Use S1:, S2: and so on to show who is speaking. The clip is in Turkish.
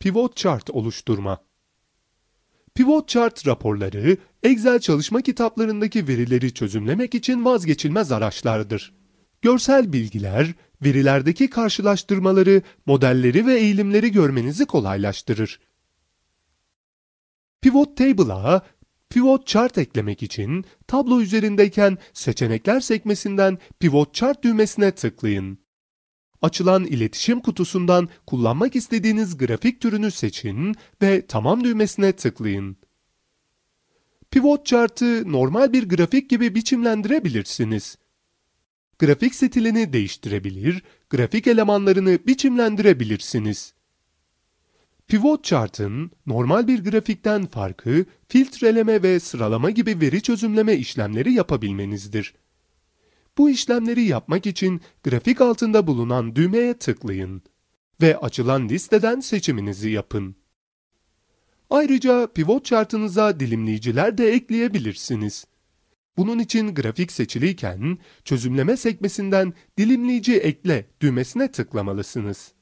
S1: Pivot chart oluşturma. Pivot chart raporları, Excel çalışma kitaplarındaki verileri çözümlemek için vazgeçilmez araçlardır. Görsel bilgiler, verilerdeki karşılaştırmaları, modelleri ve eğilimleri görmenizi kolaylaştırır. Pivot Table'a Pivot Chart eklemek için tablo üzerindeyken seçenekler sekmesinden Pivot Chart düğmesine tıklayın. Açılan iletişim kutusundan kullanmak istediğiniz grafik türünü seçin ve Tamam düğmesine tıklayın. Pivot Chart'ı normal bir grafik gibi biçimlendirebilirsiniz. Grafik stilini değiştirebilir, grafik elemanlarını biçimlendirebilirsiniz. Pivot chart'ın normal bir grafikten farkı, filtreleme ve sıralama gibi veri çözümleme işlemleri yapabilmenizdir. Bu işlemleri yapmak için grafik altında bulunan düğmeye tıklayın ve açılan listeden seçiminizi yapın. Ayrıca pivot chart'ınıza dilimleyiciler de ekleyebilirsiniz. Bunun için grafik seçiliyken çözümleme sekmesinden dilimleyici ekle düğmesine tıklamalısınız.